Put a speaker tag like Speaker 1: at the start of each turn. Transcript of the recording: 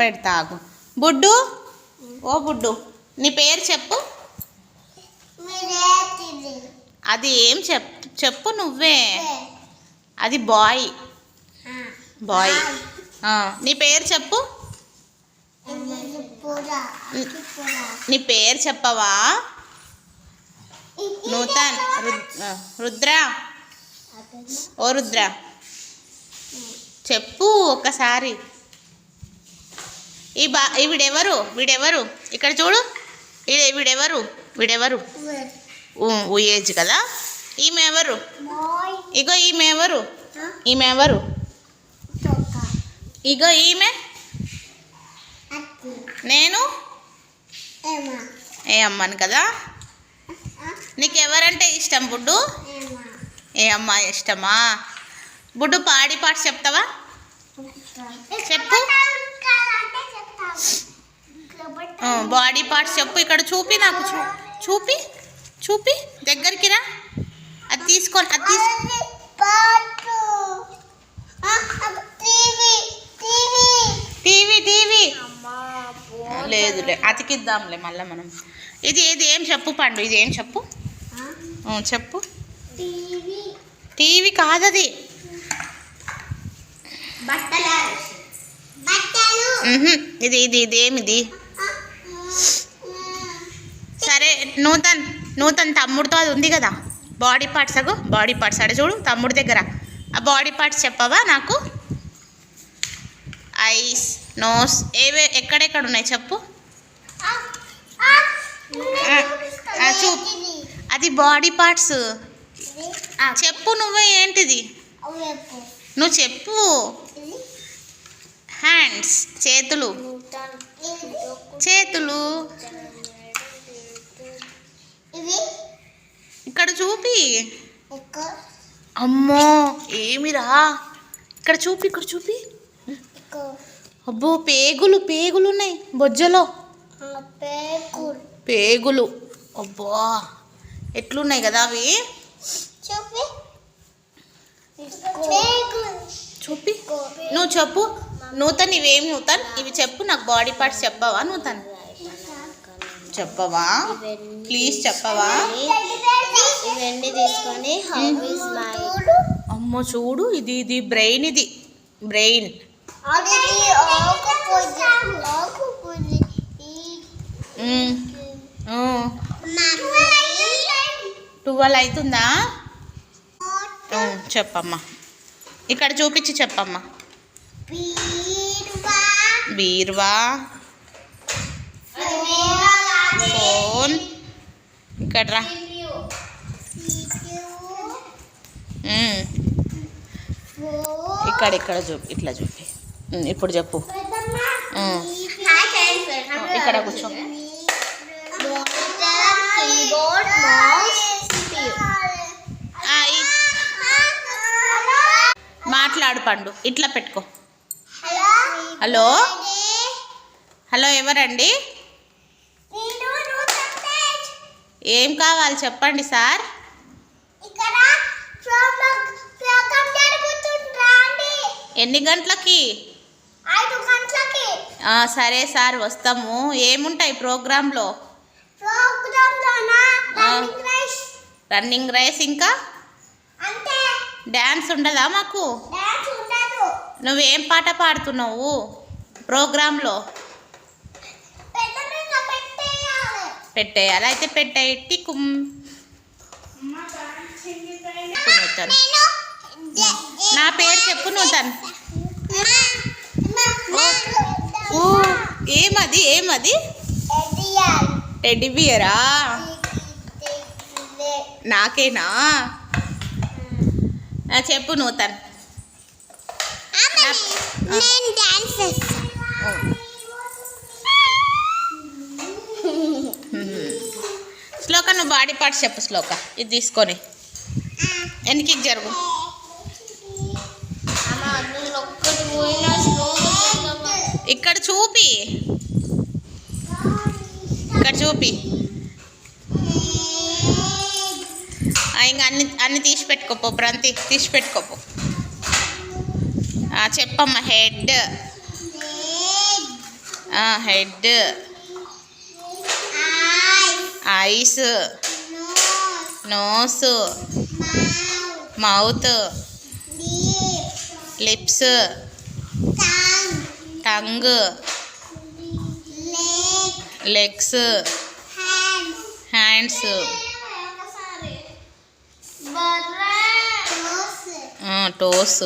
Speaker 1: పెడతాగు. బుడ్డు? ఓ బుడ్డు నీ పేరు చెప్పు. అది ఏం చెప్ చెప్పు నువ్వే. అది బాయ్. బాయ్. నీ పేరు చెప్పు. నీ పేరు చెప్పవా? నూతన్ రుద్ర. ఓ రుద్ర. చెప్పు ఒక్కసారి ఈ బా ఈ వీడెవరు? వీడెవరు? ఇక్కడ చూడు. వీడెవరు? వీడెవరు? ఏజ్ కదా? ఈమె ఎవరు? ఇగో ఈమె ఎవరు? ఈమె ఎవరు? ఇగో ఈమె? నేను? ఏ అమ్మను కదా? నీకు ఎవరంటే ఇష్టం బుడ్డు? ఏ అమ్మ ఇష్టమా? బుడ్డు పాడి పాట చెప్తావా? చెప్పు. ఆ, బాడీ పార్ట్స్ చెప్పు ఇక్కడ చూపి నాకు చూ చూపి చూపి దగ్గరికి రా. అది తీసుకొని అది తీసు టీవీ టీవీ. లేదు లే అతికిద్దాంలే మళ్ళీ మనం. ఇది ఇది ఏం చెప్పు పండు ఇది ఏం చెప్పు? చెప్పు. టీవీ కాదది. ఇది ఇది ఇది ఏమిది? సరే నూతన్ నూతన్ తమ్ముడితో అది ఉంది కదా? బాడీ పార్ట్స్ అగో బాడీ పార్ట్స్ అడే చూడు తమ్ముడి దగ్గర. ఆ బాడీ పార్ట్స్ చెప్పవా నాకు? ఐస్ నోస్ ఏవే ఎక్కడెక్కడ ఉన్నాయి చెప్పు? చూప్. అది బాడీ పార్ట్స్ చెప్పు నువ్వే ఏంటిది? నువ్వు చెప్పు. హ్యాండ్స్ చేతులు. చేతులు. ఇక్కడ చూపి. అమ్మో ఏమిరా? ఇక్కడ చూపి ఇక్కడ చూపి. అబ్బో పేగులు పేగులు ఉన్నాయి బొజ్జలో పేగులు. అబ్బా ఎట్లున్నాయి కదా అవి?
Speaker 2: చూపి.
Speaker 1: చూపి. నువ్వు చెప్పు. నూతన్ ఇవేమి నూతన్? ఇవి చెప్పు నాకు బాడీ పార్ట్స్ చెప్పవా నూతన్? చెప్పవా? ప్లీజ్ చెప్పవా?
Speaker 2: ఇవన్నీ తీసుకొని
Speaker 1: అమ్మో చూడు ఇది ఇది బ్రెయిన్ ఇది. బ్రెయిన్ ట్వెల్వ్ అవుతుందా చెప్పమ్మా. ఇక్కడ చూపించి చెప్పమ్మా. బీరువా ఫోన్ ఇక్కడ రా. ఇక్కడ ఇక్కడ చూపి ఇట్లా చూపి. ఇప్పుడు చెప్పు. ఇక్కడ కూర్చో. మాట్లాడు పండు. ఇట్లా పెట్టుకో. హలో హలో ఎవరండి? ఏం కావాలి చెప్పండి సార్. ఎన్ని గంటలకి? సరే సార్ వస్తాము. ఏముంటాయి ప్రోగ్రాంలో.
Speaker 2: Running race.
Speaker 1: ఇంకా? డ్యాన్స్ ఉండదా మాకు? నువ్వేం పాట పాడుతున్నావు ప్రోగ్రాంలో?
Speaker 2: పెట్టేయాలి.
Speaker 1: పెట్టేయాలి అయితే పెట్టేటి కుమ్. చెప్పు నూతన్.
Speaker 2: నేను
Speaker 1: నా పేరు చెప్పు నూతన్. ఓ ఏమది ఏమది? టెడ్డి బియరా నాకేనా చెప్పు నూతన్.
Speaker 2: నేను డాన్స్ చేస్తాను
Speaker 1: శ్లోక నువ్వు బాడీ పార్ట్స్ చెప్పు శ్లోక. ఇది తీసుకొని. వెనక్కి జరుగు? ఇక్కడ చూపి. ఇక్కడ చూపి. ఇంకా అన్ని అన్ని తీసి పెట్టుకోపో బ్రంతి తీసి పెట్టుకోపో చెప్పమ్మా head.
Speaker 2: Head. Eyes nose mouth lips tongue legs. Hands toes